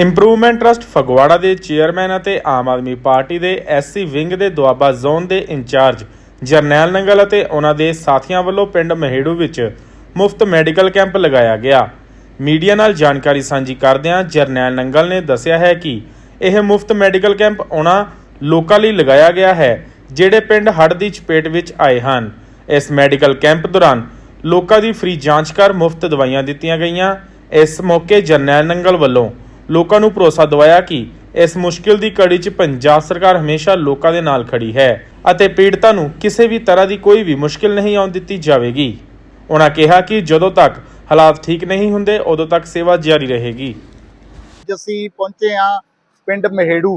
Improvement trust Phagwara ਦੇ chairman ਅਤੇ Aam Aadmi party ਦੇ ਐਸਸੀ ਵਿੰਗ ਦੇ ਦੁਆਬਾ ਜ਼ੋਨ ਦੇ ਇੰਚਾਰਜ ਜਰਨੈਲ ਨੰਗਲ ਅਤੇ ਉਹਨਾਂ ਦੇ ਸਾਥੀਆਂ ਵੱਲੋਂ ਪਿੰਡ ਮਹੇੜੂ ਵਿੱਚ ਮੁਫਤ ਮੈਡੀਕਲ ਕੈਂਪ ਲਗਾਇਆ ਗਿਆ। ਮੀਡੀਆ ਨਾਲ ਜਾਣਕਾਰੀ ਸਾਂਝੀ ਕਰਦਿਆਂ ਜਰਨੈਲ ਨੰਗਲ ਨੇ ਦੱਸਿਆ ਹੈ ਕਿ ਇਹ ਮੁਫਤ ਮੈਡੀਕਲ ਕੈਂਪ ਉਹਨਾਂ ਲੋਕਾਂ ਲਈ ਲਗਾਇਆ ਗਿਆ ਹੈ, ਜਿਹੜੇ ਪਿੰਡ ਹੜ੍ਹ ਦੀ ਚਪੇਟ ਵਿੱਚ ਆਏ ਹਨ। ਇਸ ਮੈਡੀਕਲ ਕੈਂਪ ਦੌਰਾਨ ਲੋਕਾਂ ਦੀ ਫ੍ਰੀ ਜਾਂਚ ਕਰ ਮੁਫਤ ਦਵਾਈਆਂ ਦਿੱਤੀਆਂ ਗਈਆਂ। ਇਸ ਮੌਕੇ ਜਰਨੈਲ ਨੰਗਲ ਵੱਲੋਂ ਲੋਕਾਂ ਨੂੰ ਭਰੋਸਾ ਦਿਵਾਇਆ ਕਿ ਇਸ ਮੁਸ਼ਕਿਲ ਦੀ ਘੜੀ 'ਚ ਪੰਜਾਬ ਸਰਕਾਰ ਹਮੇਸ਼ਾ ਲੋਕਾਂ ਦੇ ਨਾਲ ਖੜੀ ਹੈ ਅਤੇ ਪੀੜਤਾਂ ਨੂੰ ਕਿਸੇ ਵੀ ਤਰ੍ਹਾਂ ਦੀ ਕੋਈ ਵੀ ਮੁਸ਼ਕਿਲ ਨਹੀਂ ਆਉਣ ਦਿੱਤੀ ਜਾਵੇਗੀ। ਉਹਨਾਂ ਕਿਹਾ ਕਿ ਜਦੋਂ ਤੱਕ ਹਾਲਾਤ ਠੀਕ ਨਹੀਂ ਹੁੰਦੇ, ਉਦੋਂ ਤੱਕ ਸੇਵਾ ਜਾਰੀ ਰਹੇਗੀ। ਅੱਜ ਅਸੀਂ ਪਹੁੰਚੇ ਆ ਪਿੰਡ ਮਹੇੜੂ,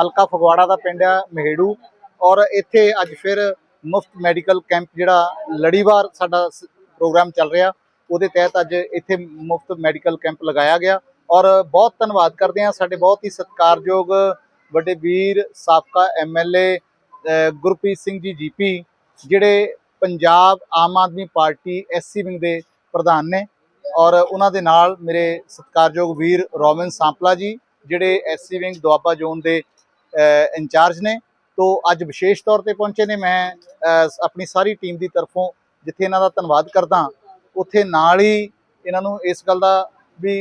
ਹਲਕਾ ਫਗਵਾੜਾ ਦਾ ਪਿੰਡ ਆ ਮਹੇੜੂ, ਔਰ ਇੱਥੇ ਅੱਜ ਫਿਰ ਮੁਫਤ ਮੈਡੀਕਲ ਕੈਂਪ ਜਿਹੜਾ ਲੜੀਵਾਰ ਸਾਡਾ ਪ੍ਰੋਗਰਾਮ ਚੱਲ ਰਿਹਾ। ਉਹਦੇ ਤਹਿਤ ਅੱਜ ਇੱਥੇ ਮੁਫਤ ਮੈਡੀਕਲ ਕੈਂਪ ਲਗਾਇਆ ਗਿਆ। ਔਰ ਬਹੁਤ ਧੰਨਵਾਦ ਕਰਦੇ ਹਾਂ ਸਾਡੇ ਬਹੁਤ ਹੀ ਸਤਿਕਾਰਯੋਗ ਵੱਡੇ ਵੀਰ, ਸਾਬਕਾ ਐਮਐਲਏ ਗੁਰਪ੍ਰੀਤ ਸਿੰਘ ਜੀ, ਜੀਪੀ, ਜਿਹੜੇ Punjab Aam Aadmi Party SC wing ਦੇ ਪ੍ਰਧਾਨ ਨੇ ਔਰ ਉਹਨਾਂ ਦੇ ਨਾਲ ਮੇਰੇ ਸਤਿਕਾਰਯੋਗ ਵੀਰ ਰੋਮਨ ਸਾਂਪਲਾ ਜੀ, ਜਿਹੜੇ ਐਸਸੀ ਵਿੰਗ ਦੁਆਬਾ ਜ਼ੋਨ ਦੇ ਇੰਚਾਰਜ ਨੇ। ਤੋਂ ਅੱਜ ਵਿਸ਼ੇਸ਼ ਤੌਰ ਤੇ ਪਹੁੰਚੇ ਨੇ ਮੈਂ ਆਪਣੀ ਸਾਰੀ ਟੀਮ ਦੀ ਤਰਫੋਂ ਜਿੱਥੇ ਇਹਨਾਂ ਦਾ ਧੰਨਵਾਦ ਕਰਦਾ, ਉੱਥੇ ਨਾਲ ਹੀ ਇਹਨਾਂ ਨੂੰ ਇਸ ਗੱਲ ਦਾ ਵੀ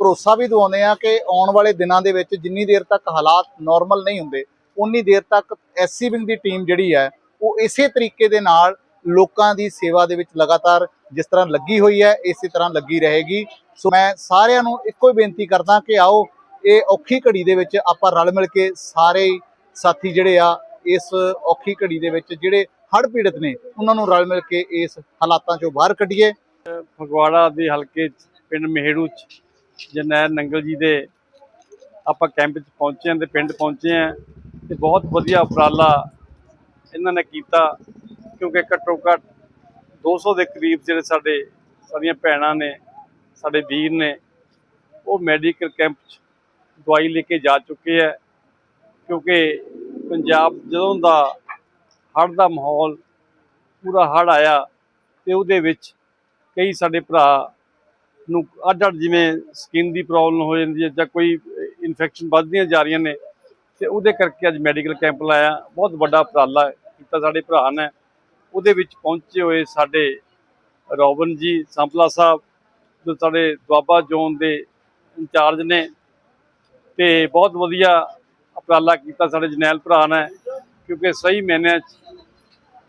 ਭਰੋਸਾ ਵੀ ਦਿਵਾਉਂਦੇ ਆ ਕਿ ਆਉਣ ਵਾਲੇ ਦਿਨਾਂ ਦੇ ਵਿੱਚ ਜਿੰਨੀ ਦੇਰ ਤੱਕ ਹਾਲਾਤ ਨਾਰਮਲ ਨਹੀਂ ਹੁੰਦੇ, ਉਨੀ ਦੇਰ ਤੱਕ ਐਸਸੀ ਵਿੰਗ ਦੀ ਟੀਮ ਜਿਹੜੀ ਹੈ, ਉਹ ਇਸੇ ਤਰੀਕੇ ਦੇ ਨਾਲ ਲੋਕਾਂ ਦੀ ਸੇਵਾ ਦੇ ਵਿੱਚ ਲਗਾਤਾਰ ਜਿਸ ਤਰ੍ਹਾਂ ਲੱਗੀ ਹੋਈ ਹੈ, ਇਸੇ ਤਰ੍ਹਾਂ ਲੱਗੀ ਰਹੇਗੀ। ਸੋ ਮੈਂ ਸਾਰਿਆਂ ਨੂੰ ਇੱਕੋ ਹੀ ਬੇਨਤੀ ਕਰਦਾ ਕਿ ਆਓ, ਇਹ ਔਖੀ ਘੜੀ ਦੇ ਵਿੱਚ ਆਪਾਂ ਰਲ ਮਿਲ ਕੇ ਸਾਰੇ ਸਾਥੀ ਜਿਹੜੇ ਆ, ਇਸ ਔਖੀ ਘੜੀ ਦੇ ਵਿੱਚ ਜਿਹੜੇ ਹੜ੍ਹ ਪੀੜਤ ਨੇ, ਉਹਨਾਂ ਨੂੰ ਰਲ ਮਿਲ ਕੇ ਇਸ ਹਾਲਾਤਾਂ ਚੋਂ ਬਾਹਰ ਕੱਢੀਏ। ਫਗਵਾੜਾ ਦੇ ਹਲਕੇ ਪਿੰਡ ਮਹਿੜੂ ਚ ਜਰਨੈਲ ਨੰਗਲ ਜੀ ਦੇ ਆਪਾਂ ਕੈਂਪ 'ਚ ਪਹੁੰਚੇ ਹਾਂ ਤੇ ਪਿੰਡ ਪਹੁੰਚੇ ਹਾਂ ਤੇ ਬਹੁਤ ਵਧੀਆ ਉਪਰਾਲਾ ਇਹਨਾਂ ਨੇ ਕੀਤਾ, ਕਿਉਂਕਿ ਘੱਟੋ ਘੱਟ 200 ਦੇ ਕਰੀਬ ਜਿਹੜੇ ਸਾਡੇ, ਸਾਡੀਆਂ ਭੈਣਾਂ ਨੇ, ਸਾਡੇ ਵੀਰ ਨੇ, ਉਹ ਮੈਡੀਕਲ ਕੈਂਪ 'ਚ ਦਵਾਈ ਲੈ ਕੇ ਜਾ ਚੁੱਕੇ ਹੈ, ਕਿਉਂਕਿ ਪੰਜਾਬ ਜਦੋਂ ਦਾ ਹੜ੍ਹ ਦਾ ਮਾਹੌਲ ਪੂਰਾ ਹੜ੍ਹ ਆਇਆ ਤੇ ਉਹਦੇ ਵਿੱਚ ਕਈ ਸਾਡੇ ਭਰਾ ਨੂੰ ਅੱਡ ਅੱਡ ਜਿਵੇਂ ਸਕਿਨ ਦੀ ਪ੍ਰੋਬਲਮ ਹੋ ਜਾਂਦੀ ਹੈ ਜਾਂ ਕੋਈ ਇਨਫੈਕਸ਼ਨ ਵੱਧਦੀਆਂ ਜਾ ਰਹੀਆਂ ਨੇ, ਤੇ ਉਹਦੇ ਕਰਕੇ ਅੱਜ ਮੈਡੀਕਲ ਕੈਂਪ ਲਾਇਆ। ਬਹੁਤ ਵੱਡਾ ਉਪਰਾਲਾ ਕੀਤਾ ਸਾਡੇ ਭਰਾ ਨੇ। ਉਹਦੇ ਵਿੱਚ ਪਹੁੰਚੇ ਹੋਏ ਸਾਡੇ ਰੋਬਨ ਜੀ, ਸੰਪਲਾ ਸਾਹਿਬ, ਜੋ ਸਾਡੇ ਦੁਆਬਾ ਜ਼ੋਨ ਦੇ ਇੰਚਾਰਜ ਨੇ, ਤੇ ਬਹੁਤ ਵਧੀਆ ਉਪਰਾਲਾ ਕੀਤਾ ਸਾਡੇ ਜਨੈਲ ਭਰਾ ਨੇ, ਕਿਉਂਕਿ ਸਹੀ ਮੈਨੇ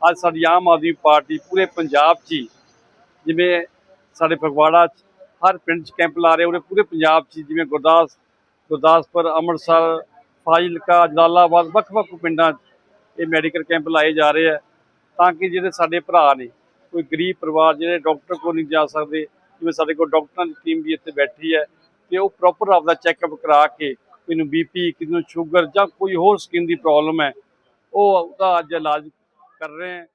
ਅੱਜ ਸਾਡੀ ਆਮ ਆਦਮੀ ਪਾਰਟੀ ਪੂਰੇ ਪੰਜਾਬ 'ਚ ਹੀ, ਜਿਵੇਂ ਸਾਡੇ ਫਗਵਾੜਾ 'ਚ ਹਰ ਪਿੰਡ 'ਚ ਕੈਂਪ ਲਾ ਰਹੇ ਉਹਦੇ ਪੂਰੇ ਪੰਜਾਬ 'ਚ, ਜਿਵੇਂ ਗੁਰਦਾਸ, ਗੁਰਦਾਸਪੁਰ, ਅੰਮ੍ਰਿਤਸਰ, ਫਾਜ਼ਿਲਕਾ, ਜਲਾਲਾਬਾਦ, ਵੱਖ-ਵੱਖ ਪਿੰਡਾਂ 'ਚ ਇਹ ਮੈਡੀਕਲ ਕੈਂਪ ਲਾਏ ਜਾ ਰਹੇ ਆ, ਤਾਂ ਕਿ ਜਿਹੜੇ ਸਾਡੇ ਭਰਾ ਨੇ, ਕੋਈ ਗਰੀਬ ਪਰਿਵਾਰ ਜਿਹੜੇ ਡਾਕਟਰ ਕੋਲ ਨਹੀਂ ਜਾ ਸਕਦੇ, ਜਿਵੇਂ ਸਾਡੇ ਕੋਲ ਡਾਕਟਰਾਂ ਦੀ ਟੀਮ ਵੀ ਇੱਥੇ ਬੈਠੀ ਹੈ, ਤੇ ਉਹ ਪ੍ਰੋਪਰ ਆਪਦਾ ਚੈੱਕਅਪ ਕਰਾ ਕੇ ਕਿਸੇ ਨੂੰ ਬੀਪੀ ਕਿਸੇ ਨੂੰ ਸ਼ੂਗਰ ਜਾਂ ਕੋਈ ਹੋਰ ਸਕਿਨ ਦੀ ਪ੍ਰੋਬਲਮ ਹੈ, ਉਹ ਉਹਦਾ ਅੱਜ ਇਲਾਜ ਕਰ ਰਹੇ ਹੈ।